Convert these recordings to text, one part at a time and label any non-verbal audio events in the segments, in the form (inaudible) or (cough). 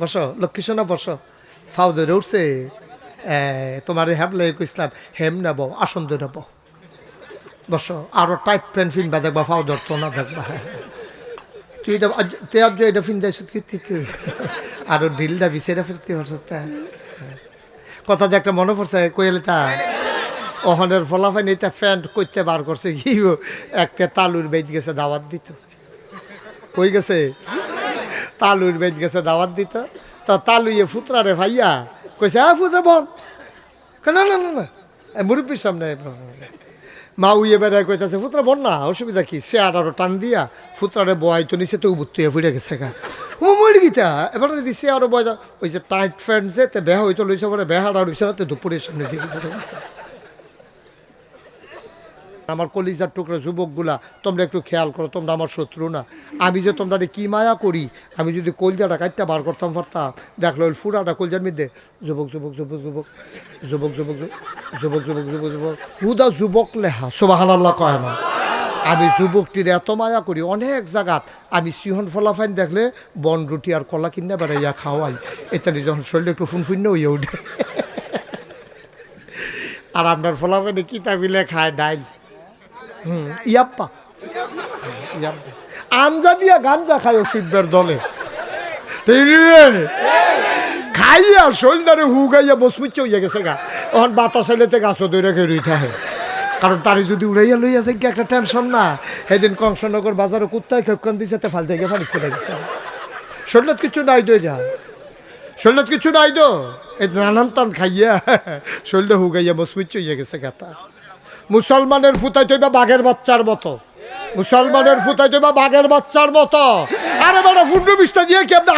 বসো লক্ষ্মী সোনা বসো। ফাউ ধরে উঠছে তোমার হ্যাবলে কইসলাম হেম নেব আসন ধরে নেব। বসো, আরও টাইট প্যান্ট ফিনবা দেখবা ফাউ ধরতো না দেখবা। তুই এটা তুই আজ এটা ফিন দেয় কি তুই তুই। আরও ঢিলটা বিছেরা ফিরতে পারছ তা। কথা যে একটা মনে পড়ছে, কইলে তা, ওখানের ফলাফাই নিতে প্যান্ট করতে বার করছে, কি একটা তালুর বেদ গেছে, দাওয়াত দিত। কই গেছে? তালুর বেদ গেছে দাওয়াত দিত। তা তালুয়ে ফুতরা রে ভাইয়া কইছে আ ফুতরা, বল। না না না না। সামনে মা উইয়ে বেড়ায় কইতাছে, ফুতরা, বল না, অসুবিধা কি? সে আর আরও টান দিয়া ফুতরারে বয় তো নিচে তো উবুত্তুয়ে ফুটে গেছে গা। ও মরি গিতা, এবার দিছে আরও বয় ওই যে টাইট ফ্যান্ট যে তে বেহা হইতো লইছে পরে বেহাটা রইছে না, তো দুপুরের সামনে দিকে ফুটে গেছে। আমার কলিজার টুকরো যুবকগুলা তোমরা একটু খেয়াল করো তোমরা আমার শত্রু না আমি যে তোমরা কি মায়া করি আমি যদি কলজাটা কাটটা বার করতাম পারতাম দেখল ওই ফুরাটা কলজার মধ্যে যুবক যুবক যুবক যুবক যুবক যুবক যুবক যুবক যুবক যুবক হুদা যুবক লেহা সোবাহান আল্লাহ কয় না আমি যুবকটির এত মায়া করি অনেক জায়গাত আমি সিহন ফলাফাইন দেখলে বন রুটি আর কলা কিনে বেড়াইয়া খাওয়াই এখানে যখন শরীরে একটু ফুনফুন্য হইয়া উঠে আর আপনার ফলাফাইনে কিতা মিলে খায় ডাইল ইয়াপ্পা ইয়াপ্পা। আঞ্জা দিয়া গাঞ্জা খায় শিববের দলে? খাইয়া শরীরটারে হু গাইয়া বসমিচ্ছ হইয়া গেছে গা। এখন বাতাস এলেতে গাছও দই রেখে রই থাকে কারণ তারে যদি উড়াইয়া লইয়া যায় একটা টেনশন না। সেদিন কংসনগর বাজারে কুত্তায় খেপকান দিছে, তে ফাল থেকে ফানি ফেলে গেছে। শরীরত কিছু নাই দই যা। শরীরত কিছু নাই তো এই নানান টান খাইয়া শরীরটা হুগাইয়া মসমিচ্ছ হইয়া গেছে গাতা মুসলমানের ফুতাই তৈবা বাঘের বাচ্চার মতো। মুসলমানের ফুতাই তৈবা বাঘের বাচ্চার মতো। আরে বেটা, ফুন্ডু বিশটা দিয়ে কি আপনি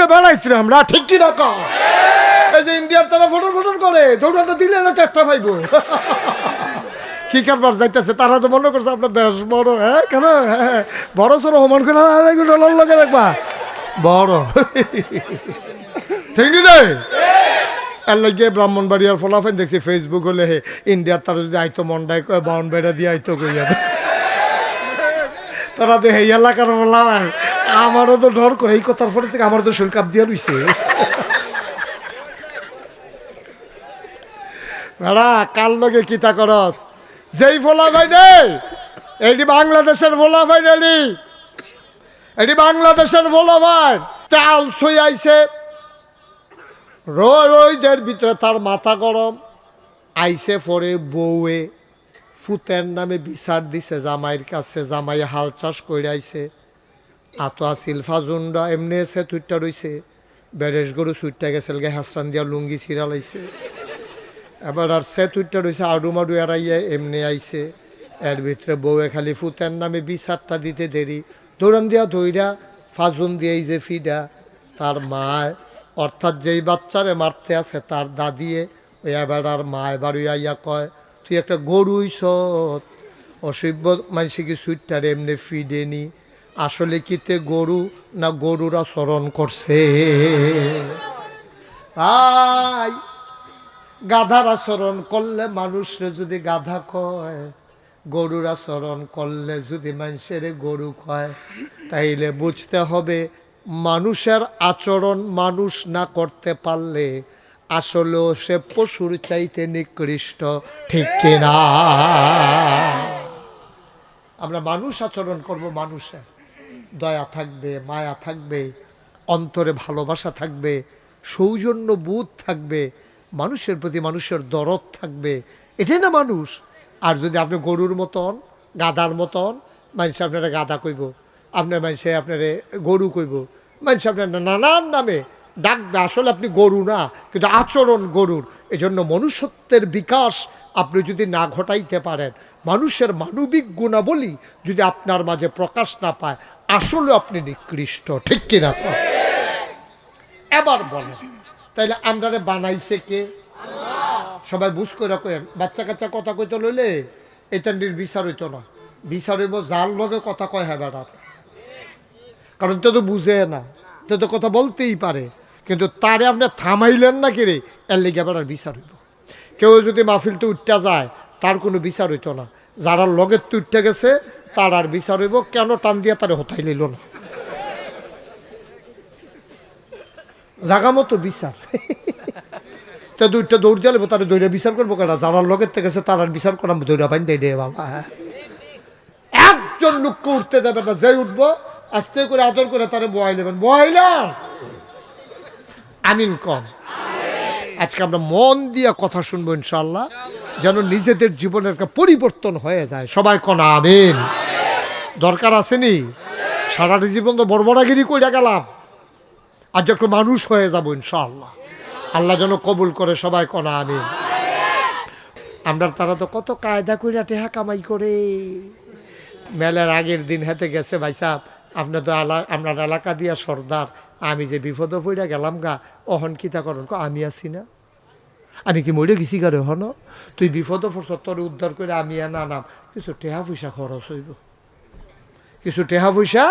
না বেড়াইছি আমরা? ঠিক কি না? এই যে ইন্ডিয়ার তারা ফটোর ফোটন করে দৌড়াটা দিলে না চারটা পাইব? কি কারবার যাইতেছে? তারা তো মনে করছে আপনার দেশ বড় হ্যাঁ? কেন? হ্যাঁ বড় সড়ো সমান করে ডলার লগে দেখবা। বড়। ঠিক নি এর লাগে ব্রাহ্মণবাড়িয়ার ফলাফেন দেখছি ফেসবুক হলে হে ইন্ডিয়ার তারা যদি আইতো কয়, বাউন বেড়া দিয়ে আইতো কই যাবে? তারা তো এই এলাকার বললাম আমারও তো ডর করে, এই কথার পরে থেকে আমার তো শরীর কাপ দিয়া রইছে বেড়া কার লগে কিতা করস? যেই ফোলা ভাই নে, এইটি বাংলাদেশের ফোলা ভাই রেডি এটি বাংলাদেশের ফোলা ভাই চাল সই আইছে। রোজ রোজদের ভিতরে তার মাথা গরম, আইসে পরে বউয়ে ফুতের নামে বিচার দিছে, জামাইয়ের কাছে জামাই হাল চাষ করে আইছে। আতো আসিল ফাজুন্ডা, এমনি এসে তুইটা রইছে। বেরেশ গরু সুইটটা গেছিল গে হাসরান দিয়া লুঙ্গি ছিড়ালাইছে এবার আর সে তুইটা রইছে, আডু মাডু এড়াইয়ে এমনি আইছে। এর ভিতরে বউয়ে খালি ফুতের নামে বিচারটা দিতে দেরি। দৌড়ান দিয়া দইরা ফাজুন দিয়ে এই যে ফিডা, তার মায় অর্থাৎ যেই বাচ্চারে মারতে আছে তার দাদিয়ে ওই এবার মা এবার ইয়া কয়, তুই একটা গরুই সৎ অসভ্য মানুষে কি সুইটটার এমনি ফিডেনি আসলে কিতে গরু না গরুরা স্মরণ করছে? আই, গাধার আচরণ করলে মানুষরে যদি গাধা কয়, গরুর আচরণ করলে যদি মানুষের গরু কয়, তাইলে বুঝতে হবে মানুষের আচরণ মানুষ না করতে পারলে আসলেও সে পশুর চাইতে নিকৃষ্ট, ঠিক কিনা আমরা মানুষ আচরণ করব মানুষের। দয়া থাকবে, মায়া থাকবে, অন্তরে ভালোবাসা থাকবে সৌজন্য বোধ থাকবে, মানুষের প্রতি মানুষের দরদ থাকবে। এটাই না মানুষ। আর যদি আপনি গরুর মতন গাদার মতন, মানুষ আপনারা গাদা কইব। আপনার মানুষে আপনারে গরু কইব। মানুষ আপনার নানান নামে ডাকবে আসলে আপনি গরু না, কিন্তু আচরণ গরুর। এজন্য মনুষ্যত্বের বিকাশ আপনি যদি না ঘটাইতে পারেন, মানুষের মানবিক গুণাবলী যদি আপনার মাঝে প্রকাশ না পায়, আসলে আপনি নিকৃষ্ট। ঠিক কিনা? এবার বলেন, তাইলে আমরারে বানাইছে কে? সবাই বুঝ করে কেন বাচ্চা কাচ্চা কথা কইতে লইলে এটান্ডির বিচার হইতো না। বিচার হইব, যার লগে কথা কয় হ্যাঁ বেড়ার কারণ তো তো বুঝে না। তো তো কথা বলতেই পারে। কিন্তু তারে আপনি থামাইলেন না কি এর লেগে আবার বিচার হইব। কেউ যদি মাহফিলতে উঠতে যায়, তার কোনো বিচার হইতো না। যারা লগের তো উঠতে গেছে, তার আর বিচার হইব। কেন টান দিয়া তারে হতাই লইল না? জাগা মতো বিচার। তা দুইটা দৌড় দিলে তারা দৌড়ে বিচার করব কেনা যারা লগের থেকে আছে তারা বিচার করাম দৌড়া পাইন দেয় বাবা। একজন লোককে উঠতে দেবে না, যে উঠবো আস্তে করে আদর করে তারা বয় নেবেন। বয়াইলাম আমিন কম। আজকে আমরা মন দিয়ে কথা শুনব ইনশাল্লাহ যেন নিজেদের জীবনের একটা পরিবর্তন হয়ে যায়। সবাই কনা আমিন। দরকার আসেনি সারাটা জীবন তো বড়বড়াগিরি কইরা গেলাম। আজ একটু মানুষ হয়ে যাব ইনশাল্লাহ আল্লাহ যেন কবুল করে সবাই কনা আমিন। আমরা তারা তো কত কায়দা কইরা টেহা কামাই করে। মেলার আগের দিন হাতে গেছে ভাই সাহেব। আপনার তো আলা আপনার এলাকা দিয়া সর্দার। আমি যে বিপদে পড়ে গেলাম গা, অহন কিতা করন? আমি আছি না। আমি কি মরে গেছি গারে হন তুই বিপদ তোর উদ্ধার করে আমি আর না নাম। কিছু টেহা পয়সা খরচ হইব। কিছু টেহা পয়সা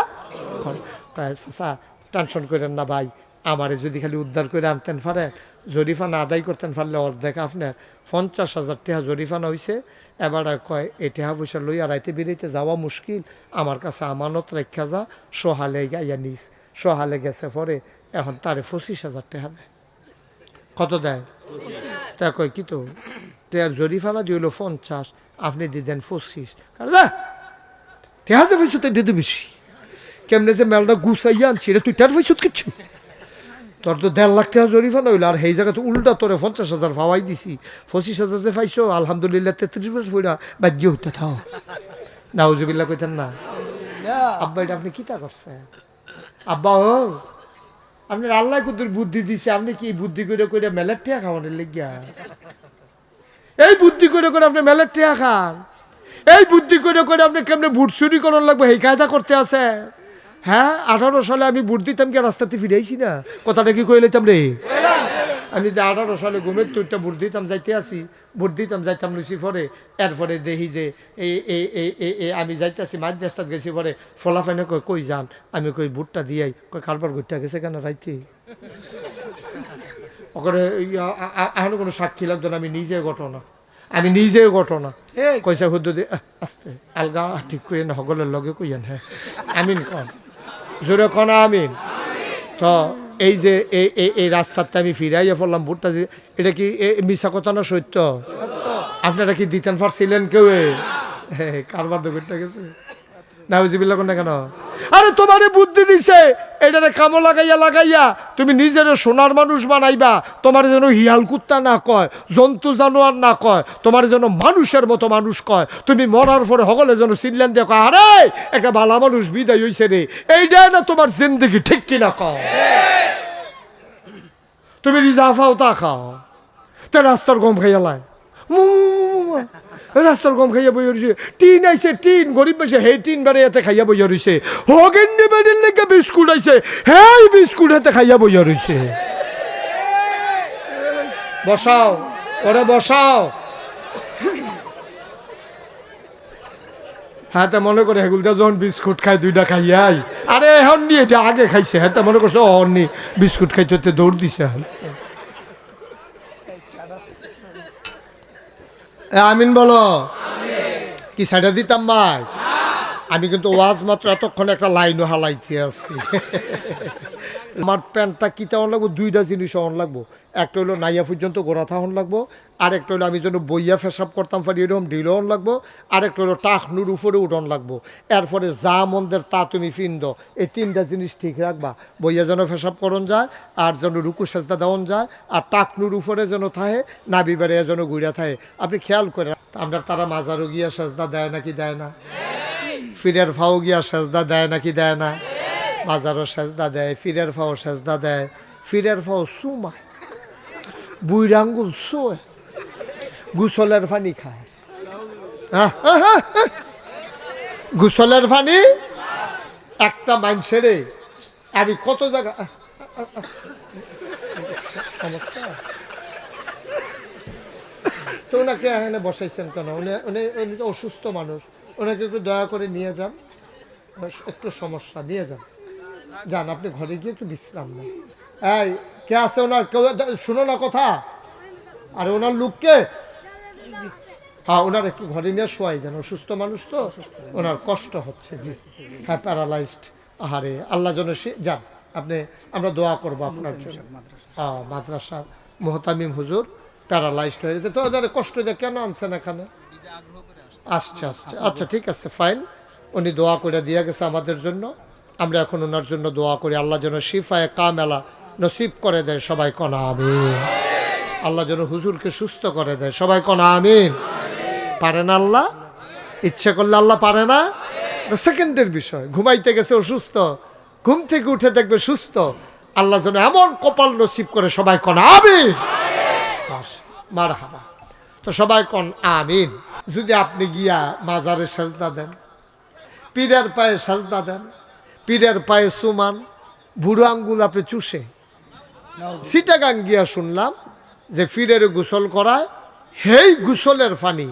চাচা টেনশন করেন না ভাই। আমারে যদি খালি উদ্ধার করে আনতেন পারে জরিফানা আদায় করতেন পারলে অর্ধেক আপনার পঞ্চাশ হাজার টেহা জরিফানা হইছে। এবার কয়, এই টেহা পয়সা লইয়া রাইতে বেরিয়েতে যাওয়া মুশকিল। আমার কাছে আমানত রেখা যা, সোহালে গাইয়া নিস। সোহালে গেছে পরে এখন তারে পঁচিশ হাজার টাকা দেয়। কত দেয়? তা কয়, কি তো টেয়ার জরিফানা দিল পঞ্চাশ, আপনি দিতেন পঁচিশ। টেহা যে পয়সা তো বেশি। কেমনে যে মেলটা গুছাইয়া আনছি রে তুই টের পয়সা কিচ্ছু তোর তো দেড় লাখ টাকা জরিফানা হইল আর সেই জায়গা তো উল্টা তোরে পঞ্চাশ হাজার পাওয়াই দিছি। পঁচিশ হাজার যে পাইছো আলহামদুলিল্লাহ তেত্রিশ বছর পড়া বাজ্য হইতে থাও। নাউজুবিল্লা কইতেন না। আব্বা এটা আপনি কিতা করছেন? আব্বা ও আপনার আল্লাহ কুতুর বুদ্ধি দিছে আপনি কি বুদ্ধি করে করে মেলার টিয়া খাওয়ানোর লেগিয়া? এই বুদ্ধি করে করে আপনি মেলার টিয়া খান। এই বুদ্ধি করে করে আপনি কেমনে বুট চুরি করার লাগবে এই কায়দা করতে আছে হ্যাঁ আঠারো সালে আমি বুট দিতাম কি রাস্তাতে ফিরেছি না। কথাটা কি কই লইতাম রে? আমি যে আঠারো সালে ঘুমের তুইটা ভোট দিতাম যাইতে আসি ভোট দিতাম যাইতাম লুচি পরে। এরপরে দেখি যে এই এই এই এই এই আমি যাইতেছি মাঝ রাস্তাত গেছি পরে ফলাফাইনে কই কই যান? আমি কই ভোটটা দিয়াই। কই কারবার ঘুরটা গেছে কেন রাইতে? ওখানে এখন কোনো সাক্ষী লাগতো না আমি নিজে ঘটনা। আমি নিজে ঘটনা। কইসা হুদ্দু দিয়ে আস্তে আলগা ঠিক কই না সকলের লগে কইয়েন হ্যাঁ। আমিন কন। জোরে কনা আমিন। তো এই যে এই এই রাস্তাতে আমি ফিরাইয়া পড়লাম ভোটটা যে এটা কি মিছা কথা না সত্য? আপনারা কি দিতেন পারছিলেন কেউ কারবার দোকানটা গেছে। নাউজিবিল্লা কোন কেন? আরে তোমারে বুদ্ধি দিছে, এটারে কামো লাগাইয়া লাগাইয়া তুমি নিজের সোনার মানুষ বানাইবা, তোমার যেন হিয়াল কুত্তা না কয়, জন্তু জানোয়ার না কয়, তোমার যেন মানুষের মতো মানুষ কয়, তুমি মরার পরে সকলে যেন চিনলেন দিয়ে কয়, আরে, একটা ভালো মানুষ বিদায় হইছে রে, এইটাই না তোমার জিন্দগি, ঠিক কিনা কয়? তুমি খাও তা খাও, তে রাস্তার গম খাইয়া লাই। রাস্তার গম খাইয়া বইয়া রয়েছে টিন আইছে, টিন, গরিব বেশি হে টিন বারে এতে খাইয়া বইয়া রয়েছে হগেন নেবেন লেগে বিস্কুট আইছে হেই বিস্কুট হাতে খাইয়া বইয়া রয়েছে বসাও, ওরে বসাও। হ্যাঁ তা মনে করে হেগুলটা যখন বিস্কুট খাই দুইটা খাইয়াই আরে এখন নি এটা আগে খাইছে। হ্যাঁ তা মনে করছে অন নি বিস্কুট খাইতে দৌড় দিছে। এখন আমিন বলো। কি সাইডে দিতাম ভাই? আমি কিন্তু ওয়াজ মাত্র এতক্ষণ একটা লাইনও হালাইতে আছি। আমার প্যান্টটা কিতে অন লাগবো? দুইটা জিনিস অন লাগবো। একটা হলো নাইয়া পর্যন্ত গোড়া থাহন লাগবো। আর একটা হলো আমি যেন বইয়া ফেসাব করতাম পারি এরকম ঢিল অন লাগবো। আর একটা হলো টাকনুর উপরে উঠন লাগবো। এরপরে যা মন্দের তা তুমি ফিন্দ। এই তিনটা জিনিস ঠিক রাখবা। বইয়া যেন ফেসাব করন যায়, আর যেন রুকু সেজদা দেওয়ান যায়, আর টাকনুর উপরে যেন থাহে নাবি বেড়ে যেন ঘুরিয়া থাহে আপনি খেয়াল করে আমরা তারা মাজারও গিয়া সেজদা দেয় নাকি দেয় না? ফিরের ফাও গিয়া সেজদা দেয় নাকি দেয় না? মাজারও সেজদা দেয়, ফিরের ফাও সেজদা দেয়। ফিরের ফাও সুমায় বুইর আঙ্গুল শোয় গুসলের পানি খায়। গুসলের পানি একটা মানুষেরে আমি কত জায়গা? তো ওনাকে এখানে বসাইছেন কেন? উনি উনি অসুস্থ মানুষ। ওনাকে একটু দয়া করে নিয়ে যান। একটু সমস্যা, নিয়ে যান। যান আপনি ঘরে গিয়ে একটু বিশ্রাম নেন। এই কে আছে ওনার? কেউ শুনো না কথা। আর ওনার লোককে? হ্যাঁ ওনার একটু ঘরে নিয়ে শোয়াই দেন। অসুস্থ মানুষ তো? ওনার কষ্ট হচ্ছে জি। হ্যাঁ প্যারালাইজড আহারে আল্লাহ যেন সে যান আপনি আমরা দোয়া করব আপনার জন্য। আহ, মাদ্রাসা মোহতামিম হুজুর প্যারালাইজড হয়ে গেছে। তো ওনার কষ্ট দিয়ে কেন আনছেন এখানে? আসছে আসছে। আচ্ছা ঠিক আছে ফাইন উনি দোয়া করে দিয়ে গেছে আমাদের জন্য। আমরা এখন ওনার জন্য দোয়া করি, আল্লাহ যেন শিফায় কামেলা নসিব করে দেয়, সবাই কনা আমিন। আল্লাহ যেন হুজুরকে সুস্থ করে দেয়, সবাই কনা আমিন। পারে না আল্লাহ? ইচ্ছে করলে আল্লাহ পারে না? সেকেন্ডের বিষয়, ঘুমাইতে গেছে অসুস্থ ঘুম থেকে উঠে দেখবে সুস্থ। আল্লাহ যেন এমন কপাল নসিব করে, সবাই কন আমিন। মার হাবা তো সবাই কন আমিন। যদি আপনি গিয়া মাজারে সাজদা দেন, পীরের পায়ে সাজদা দেন পীরের পায়ে সুমান বুড়ো আঙ্গুল আপনি চুষে। সিটাগাং গিয়া শুনলাম যে ফিরের গোসল করায় হেই গোসলের পানি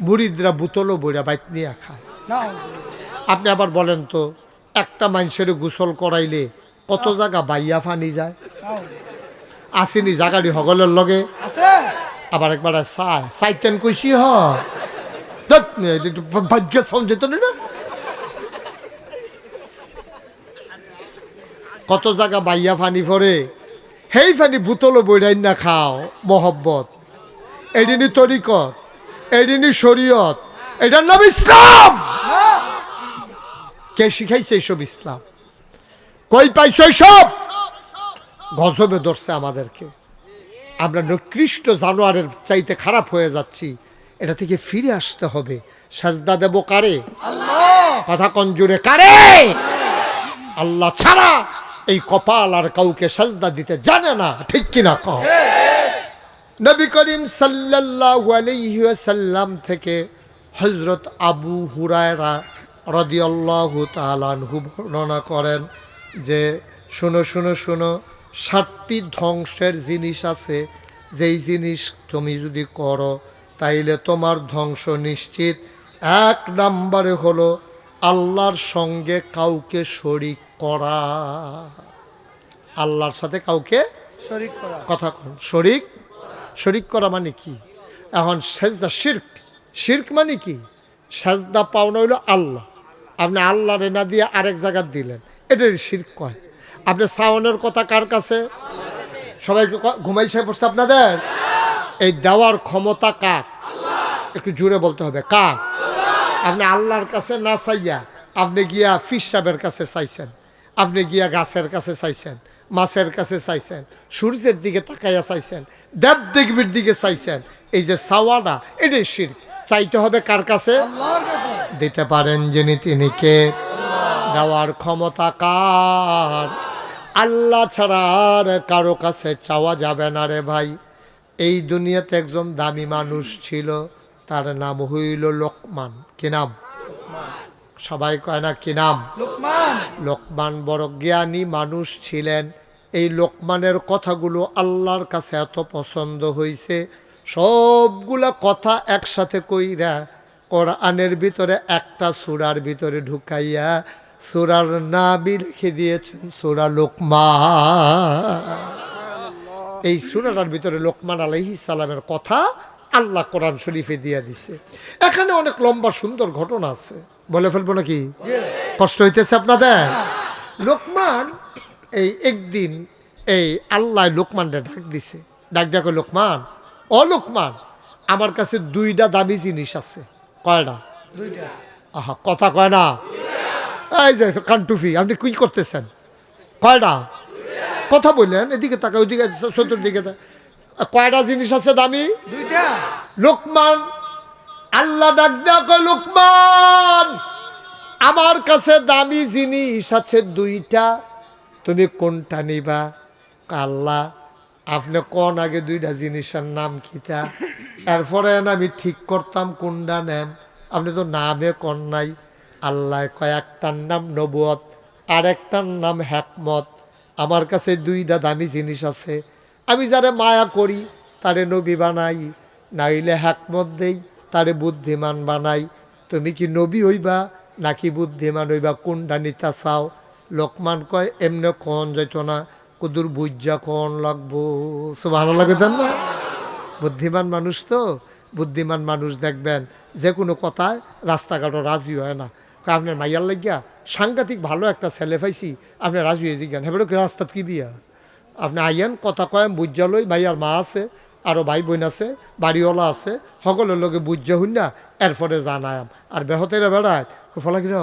মুড়িদরা বুতলও বইরা বাইত নিয়ে খায়। আপনি আবার বলেন তো একটা মানুষের গোসল করাইলে কত জায়গা বাইয়া ফানি যায়? আসেনি জাগাড়ি হগলের লগে। আবার একবার চায় চাইতেন কইছি হ। ভাগ্য সমঝেত না। কত জায়গা বাইয়া ফানি পরে সেই ফানি বুতলো বইরাই না খাও মহব্বত। এদিনই তরিকত এদিনই শরীয়ত এটার নাম ইসলাম। কে শিখাইছে এইসব ইসলাম? কই পাইছো এইসব? গজবে ধরছে আমাদেরকে। আমরা নিকৃষ্ট জানোয়ারের চাইতে খারাপ হয়ে যাচ্ছি। এটা থেকে ফিরে আসতে হবে। সাজদা দেব কারে? কথা কঞ্জুরে কারে? আল্লাহ ছাড়া। এই কপাল আর কাউকে সাজদা দিতে জানে না, ঠিক কিনা কহ নবী করিম ওয়াসাল্লাম থেকে হযরত আবু হুরায়রা রাদিয়াল্লাহু তাআলা আনহু বর্ণনা করেন যে, শুনো শুনো শুনো, সাতটি ধ্বংসের জিনিস আছে। যেই জিনিস তুমি যদি করো, তাইলে তোমার ধ্বংস নিশ্চিত। এক নম্বরে হলো আল্লাহর সঙ্গে কাউকে শরিক করা। আল্লাহর সাথে কাউকে শরীক করা। কথা কন। শরিক? শরিক করা মানে কি? এখন সেজদা শির্ক। শির্ক মানে কি? সেজদা পাওনা হইল আল্লাহ। আপনি আল্লাহ রেনা দিয়ে আরেক জায়গার দিলেন। এটার শির্ক কয়? আপনি সাওনের কথা কার কাছে? সবাই ঘুমাইছে পড়ছে আপনাদের? এই দেওয়ার ক্ষমতা কার? একটু জুড়ে বলতে হবে কার? আপনি আল্লাহর কাছে না চাইয়া আপনি গিয়া ফিস সাহেবের কাছে চাইছেন। আপনি গিয়া গাছের কাছে চাইছেন মাছের কাছে চাইছেন সূর্যের দিকে তাকাইয়া চাইছেন দেব দেবীর দিকে চাইছেন এই যে সাওয়াটা এটাই শির চাইতে হবে কার কাছে? কাছে। দিতে পারেন যিনি তিনি কে? দেওয়ার ক্ষমতা কার? আল্লাহ ছাড়া আর কারও কাছে চাওয়া যাবে না রে ভাই। এই দুনিয়াতে একজন দামি মানুষ ছিল তার নাম হইল লোকমান। কি নাম? সবাই কয় না কি নাম? লোকমান। লোকমান বড় জ্ঞানী মানুষ ছিলেন। এই লোকমানের কথাগুলো আল্লাহর কাছে এত পছন্দ হয়েছে সবগুলা কথা একসাথে কইরা কোরআনের ভিতরে একটা সুরার ভিতরে ঢুকাইয়া সুরার নামই লিখে দিয়েছেন সুরা লোকমা এই সুরাটার ভিতরে লোকমান আলহি সালামের কথা আল্লাহ কোরআন শরীফে দিয়ে দিছে। এখানে অনেক লম্বা সুন্দর ঘটনা আছে। বলে ফেলব নাকি? কষ্ট হইতেছে আপনাদের? লোকমান এই একদিন এই আল্লাহ লোকমানটা ডাক দিছে। ডাক দেখো লোকমান ও লোকমান আমার কাছে দুইটা দামি জিনিস আছে। কয়টা? আহা কথা কয় না? এই যে কান্টুফি আপনি কি করতেছেন? কয়টা? কথা বললেন এদিকে তাকা ওইদিকে চতুর্দিকে। কয়টা জিনিস আছে দামি? লোকমান আল্লাহ ডাক কয়, লোকমান, আমার কাছে দামি জিনিস আছে দুইটা। তুমি কোনটা নিবা? আল্লাহ, আপনি কোন আগে দুইটা জিনিসের নাম কিতা এরপরে আমি ঠিক করতাম কোনটা নেম। আপনি তো নামে কন নাই। আল্লাহ কয়েকটার নাম নবুয়ত আর একটার নাম হ্যাকমত আমার কাছে দুইটা দামি জিনিস আছে। আমি যারা মায়া করি, তারে নবী বানাই। নাইলে হ্যাকমত দেই তারে বুদ্ধিমান বানাই। তুমি কি নবী হইবা নাকি বুদ্ধিমান হইবা? কোনটা নিতা চাও? লোকমান কয় এমনি কন যাইত না কুদুর বুঝা কন লাগবো। ভালো লাগে না? বুদ্ধিমান মানুষ তো বুদ্ধিমান মানুষ দেখবেন যে কোনো কথায় রাস্তাঘাটও রাজি হয় না। কয়, আপনার মাইয়ার লাগিয়া সাংঘাতিক ভালো একটা ছেলে পাইছি আপনি রাজি হয়ে জিজ্ঞান কি রাস্তাত কি বিয়া? আপনি আইয়ান কথা কয়েন বুঝা লই ভাইয়ার মা আছে আরও ভাই বোন আছে বাড়িওয়ালা আছে সকলের লগে বুঝা হইন না এরপরে জানায়াম। আর বেহতেরা বেড়ায় ফলা কিনা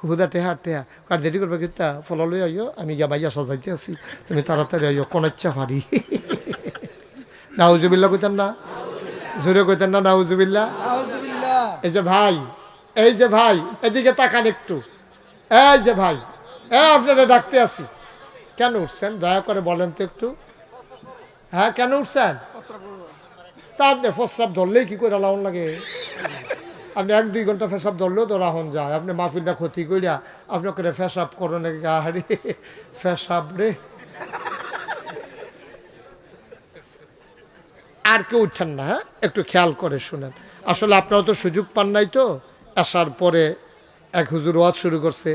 হুদা টেহা টেহা। আর দেরি করবে কিন্তু ফলা লই আইও আমি গিয়া মাইয়া সাজাইতে আছি তুমি তাড়াতাড়ি আইও কোনাচ্চা পারি। নাউজুবিল্লা কইতেন না? জোরে কইতেন না নাউজুবিল্লা এই যে ভাই এই যে ভাই এদিকে তাকান একটু। এই যে ভাই এ আপনারা ডাকতে আসি। কেন উঠছেন? দয়া করে বলেন তো একটু। হ্যাঁ কেন উঠছেন? তা আপনি প্রস্রাব ধরলেই কি করে লাউন লাগে? আপনি এক, দুই ঘণ্টা ফেসাব ধরলেও তো রাহন যায়। আপনি মাহফিলটা ক্ষতি করিয়া আপনি করে ফেসাব করেন গাহারি ফেসাব রে। আর কেউ উঠছেন না হ্যাঁ? একটু খেয়াল করে শুনেন। আসলে আপনারা তো সুযোগ পান নাই তো। আসার পরে এক হুজুর ওয়াজ শুরু করছে।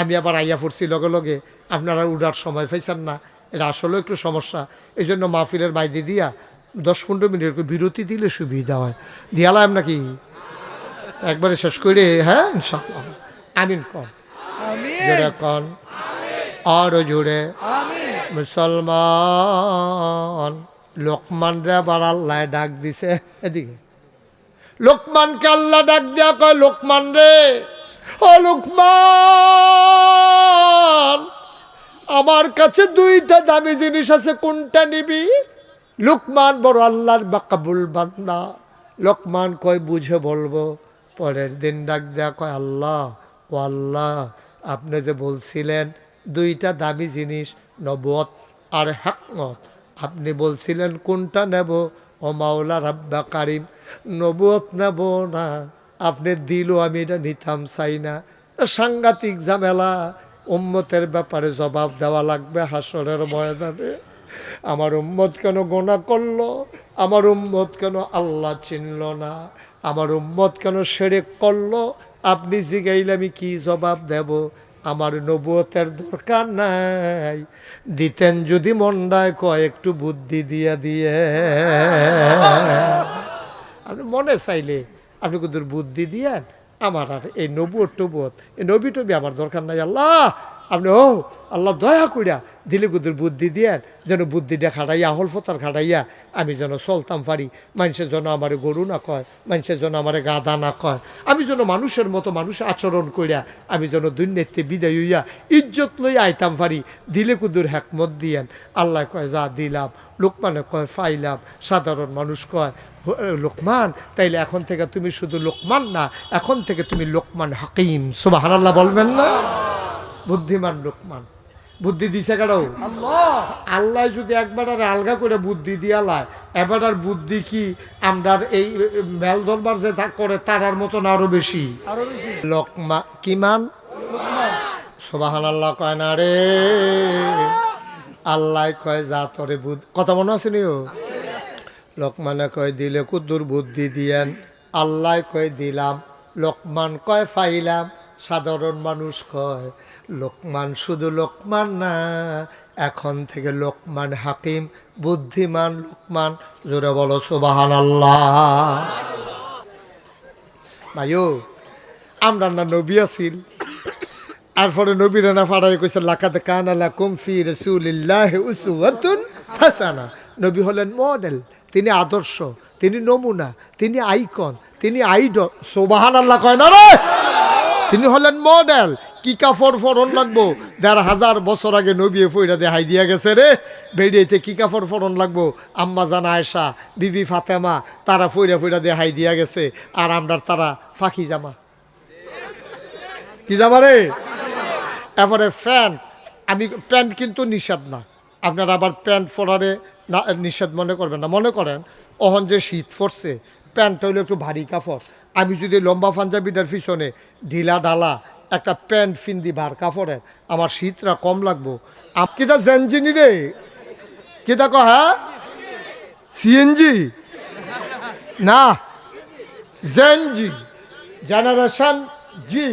আমি আবার আইয়া পড়ছি লগে লগে। আপনারা উড়ার সময় পাইছেন না। এটা আসলেও একটু সমস্যা। এই জন্য মাহফিলের মাইদি দিয়া দশ পনেরো মিনিট বিরতি দিলে সুবিধা হয়। দিয়ালাম নাকি? একবারে শেষ করে হ্যাঁ আমিন কন। জোরে কন। আরও জোরে। মুসলমান লোকমান রে আবার আল্লাহ ডাক দিছে। এদিকে। লোকমানকে আল্লাহ ডাক দেয়া কয় লোকমান রে ও লোকমান! আমার কাছে দুইটা দামি জিনিস আছে, কোনটা নিবি? লোকমান বড় আল্লাহর বাকাবুল বান্দা। লোকমান কয়, বুঝে বলব। পরের দিন ডাক দেয়া কয়, আল্লাহ, ও আল্লাহ, আপনি যে বলছিলেন দুইটা দামি জিনিস নবত আর হাকমত। আপনি বলছিলেন, কোনটা নেব? ও মাওলা রাব্বা কারিম নবত নেব না। আপনি দিল আমি এটা নিতাম চাই না। সাংঘাতিক ঝামেলা উম্মতের ব্যাপারে জবাব দেওয়া লাগবে হাসরের ময়দানে। আমার উম্মত কেন গোনা করল? আমার উম্মত কেন আল্লাহ চিনল না? আমার উম্মত কেন সেরেক করল? আপনি জিগাইলে আমি কি জবাব দেব? আমার নবুয়তের দরকার নাই। দিতেন যদি মন্ডায় কয়, একটু বুদ্ধি দিয়া দিয়ে। আপনি মনে চাইলে আপনি কুদুর বুদ্ধি দিয়েন? আমার আর এই নবুয় টবুয় এই নবী টবি আমার দরকার নাই আল্লাহ। আপনি, ও, আল্লাহ দয়া করিয়া দিলে কুদুর বুদ্ধি দিয়েন যেন বুদ্ধিটা খাটাইয়া, আহল ফতার খাটাইয়া আমি যেন চলতাম পারি। মানুষের জন্য আমার গরু না কয় মানুষের জন্য আমার গাদা না কয়, আমি যেন মানুষের মতো মানুষ আচরণ করিয়া আমি যেন দুর্নীতি, বিদায় হইয়া ইজ্জত লই আইতাম পারি। দিলে কুদুর হ্যাকমত দিয়েন। আল্লাহ কয়, যা দিলাম, লোকমানে কয় ফাইলাম সাধারণ মানুষ কয় লোকমান, তাইলে এখন থেকে তুমি শুধু লোকমান না, এখন থেকে তুমি লোকমান হাকিম। আল্লাহ বলবেন না? বুদ্ধিমান লোকমান। বুদ্ধি দিছে কারও আল্লাহ। যদি একবার আর আলগা করে বুদ্ধি দিয়া লায় এবার আর বুদ্ধি কি আমরা এই মেল দরবার যে করে তারার মতন আরও বেশি। লোকমা কিমান? সোবাহান আল্লাহ কয় না রে। আল্লাহ কয় যা তোরে বুদ্ধ কথা মনে আছে নিও লোকমানে কয় দিলে কুদ্দুর বুদ্ধি দিয়েন। আল্লাহ কয় দিলাম। লোকমান কয় ফাইলাম। সাধারণ মানুষ কয়, লোকমান শুধু লোকমান না, এখন থেকে লোকমান হাকিম, বুদ্ধিমান লোকমান, জোরে বলো সুবাহান আল্লাহ ভাইও আমরা না নবী আছিল। তারপরে নবীরা না ফাড়াই কইছে, লাকাদ কানা লাকুম ফি রাসূলিল্লাহ হাসানা। নবী হলেন মডেল তিনি আদর্শ, তিনি নমুনা, তিনি আইকন তিনি আইডল সোবাহান আল্লাহ কয় না রে? তিনি হলেন মডেল কি কাপড় ফরন লাগবো? দেড় হাজার বছর আগে নবী ফইরা দেখাই দিয়া গেছে রে। বেরিয়েতে কি কাপড় ফরন লাগবো? আম্মা জানা আয়সা বিবি ফাতেমা, তারা ফইরা ফইরা দেখাই দিয়া গেছে। আর আমরা তারা ফাঁকি জামা। কি জামা রে? এরপরে প্যান্ট আমি প্যান্ট কিন্তু নিষেধ না। আপনারা আবার প্যান্ট পরারে না, নিষেধ মনে করবেন না। মনে করেন, অহন যে শীত পড়ছে, প্যান্টটা হলো একটু ভারী কাপড়। আমি যদি লম্বা পাঞ্জাবিটার পিছনে ঢিলা ঢালা একটা প্যান্ট ফিন্দি ভার কাপড়ের, আমার শীতটা কম লাগবো। কিতা জেনজিনি রে? কিতা কহ হ্যাঁ? সিএনজি? না জেনজি জেনারেশন জি।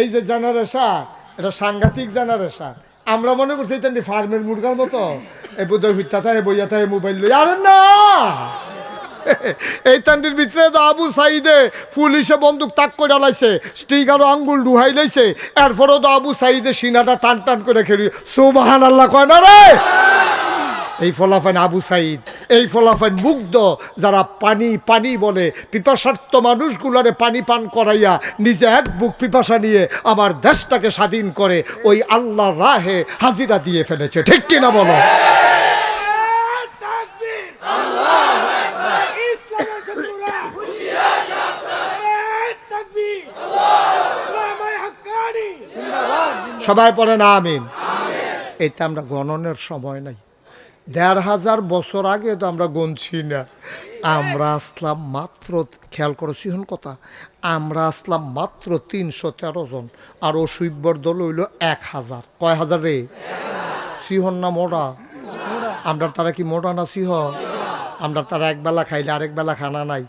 এই যে জেনারেশন, এটা সাংঘাতিক জেনারেশন। আমরা মনে করছি ফার্মের মুরগার মতো। এই বোধহয় হুইতা থাকে, বইয়া থাকে, মোবাইল লই আরে না! এই তান্ডির ভিতরে তো আবু সাইদে পুলিশে বন্দুক তাক করে লাইছে স্টিকারও আঙ্গুল ডুহাই লাইছে, এরপরেও তো আবু সাইদে সিনাটা টান টান করে খেলি। সুবাহান আল্লাহ কয় না রে? এই ফলাফান আবু সাইদ, এই ফলাফান মুগ্ধ যারা পানি পানি বলে, পিপাসার্থ মানুষগুলারে পানি পান করাইয়া নিজে এক বুক পিপাসা নিয়ে আমার দেশটাকে স্বাধীন করে, ওই আল্লাহ রাহে হাজিরা দিয়ে ফেলেছে। ঠিক কিনা বলো? সবাই পড়ে না, আমিন। এটা আমরা গণনের সময় নাই। দেড় হাজার বছর আগে তো আমরা গণছি না। আমরা আসলাম মাত্র, খেয়াল করো সিহন কথা, আমরা আসলাম মাত্র তিনশো তেরো জন, আর অসুব্বর দল হইল এক হাজার। কয় হাজার রে? সিহন না মোড়া আমরা তারা কি মোড়া না সিহ? আমরা তারা একবেলা খাইলে আরেক বেলা খানা নাই।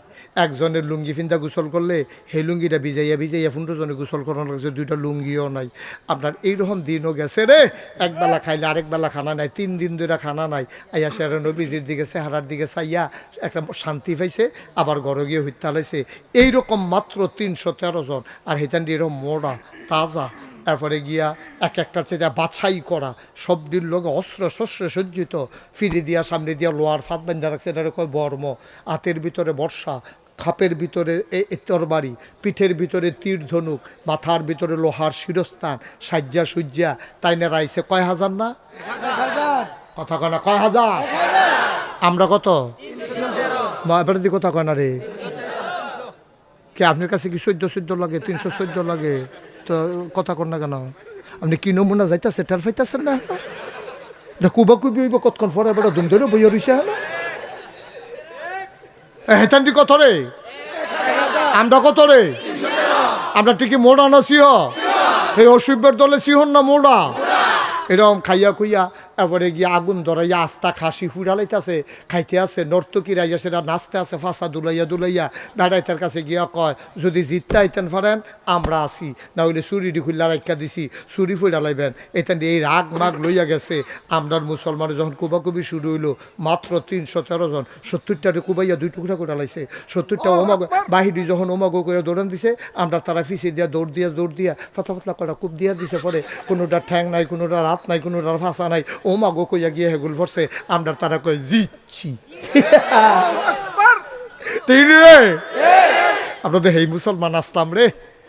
একজনের লুঙ্গি ফিন্দা গোসল করলে সেই লুঙ্গিটা ভিজাইয়া ভিজাইয়া ফুন্ডজনে গোসল করানো লাগছে, দুইটা লুঙ্গিও নাই। আপনার এইরকম দিনও গেছে রে। একবেলা খাইলে আরেক বেলা খানা নাই, তিন দিন ধরে খানা নাই। আইয়া সে নবীজির দিকে, চেহারার দিকে চাইয়া একটা শান্তি পাইছে, আবার ঘরে গিয়ে হত্যা লাইছে। এইরকম মাত্র তিনশো তেরো জন, আর হেতান এরকম মোড়া, তাজা। তারপরে গিয়া এক একটার চেয়ে বাছাই করা সবটির লোক অস্ত্র শস্ত্র সজ্জিত। ফিরে দিয়া, সামনে দিয়া লোয়ার ফাঁদ বান্ধা রাখছে এটা কয় বর্ম। হাতের ভিতরে বর্ষা খাপের ভিতরে তরবারি, পিঠের ভিতরে তীর ধনুক, মাথার ভিতরে লোহার শিরস্থান, সাজ্জা সুজ্জা, তাই না রাইছে কয় হাজার না? কথা কয় না, কয় হাজার? আমরা কত? এবারে দি কথা কয় না রে। কে, আপনার কাছে কি চোদ্দ চোদ্দ লাগে, তিনশো চোদ্দ লাগে? তো কথা কর না কেন? আপনি কি নমুনা যাইতেছে, টের পাইতেছেন না? কুবা কুবি হইব কতক্ষণ পরে, এবার দুম ধরে বইয়া রইছে হেতান্ডি কত রে? আমরা কত রে? আমরা ঠিকই মোড়া না সিহ? এই অসুবের দলে সিহন না মোড়া? এরকম খাইয়া খুইয়া এরপরে গিয়ে আগুন ধরাইয়া আস্তা খাসি ফুরালাইতেছে খাইতে আছে নর্তকীরা ইয়া সেটা নাচতে আছে ফাঁসা দুলাইয়া দুলাইয়া দাঁড়াইতার কাছে গিয়া কয় যদি জিততে আইতেন পারেন আমরা আসি না হইলে চুরিটি খুললা রাখা দিছি চুরি ফুরা লাইবেন। এতেন এই রাগ মাগ লইয়া গেছে আমরার মুসলমানের যখন কুবাকুবি শুরু হইল মাত্র তিনশো তেরো জন সত্তরটারে কুবাইয়া দুই টুকরা করে লাইছে সত্তরটা ওমাগ বাহিরি যখন ওমাগো করে দৌড়ান দিছে আমরা তারা ফিসে দিয়া দৌড় দিয়া দৌড় দিয়া ফাতা ফাতলা করা কূপ দিয়া দিছে পরে কোনোটা ঠ্যাং নাই কোনোটা রাত নাই কোনোটার ফাঁসা নাই ও মাগো কইয়া গিয়ে হেগুল ভরছে আমরা তারা কই জিতছি। ঠিক রে? আমরা তো হেই মুসলমান আসলাম রে।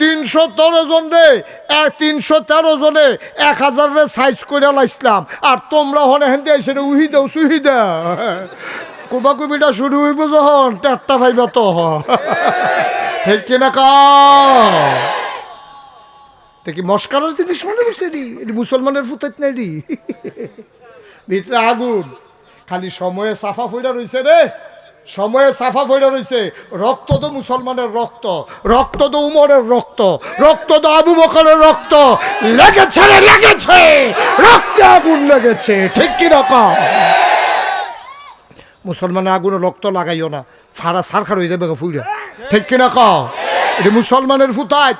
তিনশো তেরো জন রে তিনশো তেরো জনে, এক হাজার রে সাইজ করে লাইছিলাম। আর তোমরা হলে হেনতে এসে উহি দাও, সুহি দাও। কুবাকুবিটা শুরু হইব যখন চারটা ভাইবা তো ঠিক কিনা কা কি মস্কারের জিনিস মনে করছে রি? এটি মুসলমানের ফুতাইত নাই রি। ভিতরে আগুন। খালি সময়ে সাফা ফইরা রইছে রে। সময়ে সাফা ফইরা রইছে। রক্ত তো মুসলমানের রক্ত রক্ত তো উমরের রক্ত রক্ত তো আবু বকরের রক্ত। লেগেছে রে, লেগেছে! রক্তে আগুন লেগেছে, ঠিক কি রকম মুসলমানের আগুনে রক্ত লাগাইও না, ফাড়া সারখার হয়ে যাবে ফুইরা। ঠিক কি না কও? এটা মুসলমানের ফুতায়।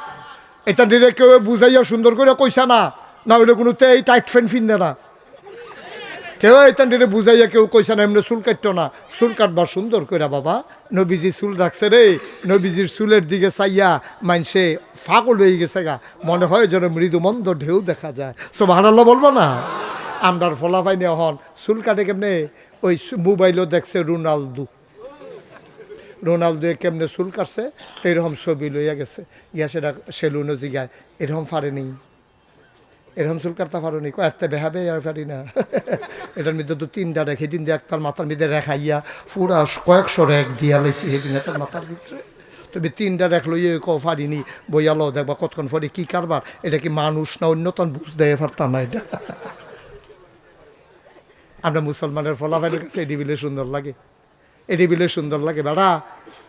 এটা দিলে কেউ বুঝাইয়া সুন্দর করে কইসা না না হইলে কোনো এই টাইট ফ্যান ফিনবে না। কেউ এটা দিলে বুঝাইয়া কেউ কইসা না, এমনি চুল কাটতো না। চুল কাটবার সুন্দর করে বাবা, নবীজি চুল রাখছে রে। নবীজির চুলের দিকে চাইয়া মানসে ফাগল হয়ে গেছে গা। মনে হয় যেন মৃদু মন্দ ঢেউ দেখা যায়। সো হানাল্লা বলব না? আমরার ফলাফাই নেওয়া হন চুল কাটে কেমনে? ওই মোবাইলও দেখছে রোনালদো। রোনালদো কেমনে চুল কাটছে? এরকম ছবি লইয়া গেছে। ইয়া সেটা সেলুনও জিগায়। এরকম পারেনি এরকম চুল কাটতে পারোনি কয়েকটা বেহাবে আর পারি না। এটার মধ্যে তো তিনটা রেখে দিন দিয়ে একটার মাথার মধ্যে রেখাইয়া পুরা কয়েকশো রেখ দিয়া লইছি সেদিন তার মাথার ভিতরে তুমি তিনটা রেখ লইয়ে ক পারিনি বইয়ালো দেখবা কতক্ষণ পরে কি কারবার এটা কি মানুষ না অন্যতম বুঝতে পারতাম না এটা (laughs) আমরা মুসলমানের ফলাফলের কাছে এটি সুন্দর লাগে। এটি বিলে সুন্দর লাগে, বেড়া।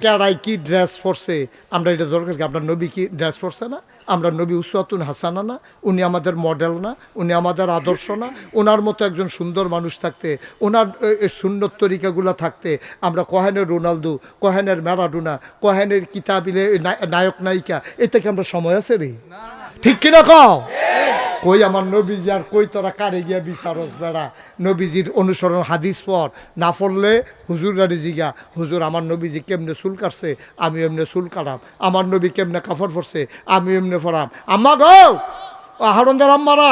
কেড়াই কি ড্রেস পরছে? আমরা এটা দরকার কি, আপনার নবী কি ড্রেস পরছে না? আমরা নবী উসাতুন হাসানা না? উনি আমাদের মডেল না? উনি আমাদের আদর্শ না? ওনার মতো একজন সুন্দর মানুষ থাকতে ওনার সুন্দর তরিকাগুলো থাকতে, আমরা কহেনের রোনালদো, কহেনের ম্যারাডোনা, কহেনের কিতাবিলে নায়ক, নায়িকা এ থেকে আমরা সময় আছে রে? ঠিক কিনা কও? কই আমার নবীজি আর কই তোরা কারে গিয়া বিচারস বেড়া? নবীজির অনুসরণ হাদিস পর। না পড়লে হুজুর রাড়ি জিগা, হুজুর আমার নবীজি কেমনে চুল কাটছে? আমি এমনি চুল কাটাম। আমার নবী কেমনে কাপড় পরছে আমি এমনি পরাম আম্মা গো! আহরণদার আম্মারা!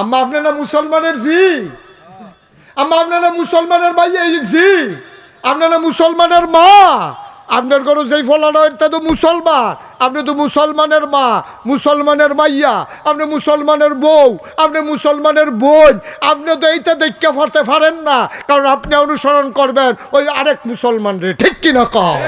আম্মা, আপনারা মুসলমানের জি আম্মা, আপনারা মুসলমানের ভাই, এই জি আপনারা মুসলমানের মা? আপনার ঘরে যেই ফলানো তা তো মুসলমান। আপনি তো মুসলমানের মা, মুসলমানের মাইয়া, আপনি মুসলমানের বউ, আপনি মুসলমানের বোন। আপনি তো এইটা দেখতে পারতে পারেন না, কারণ আপনি অনুসরণ করবেন ওই আরেক মুসলমান রে ঠিক কিনা কম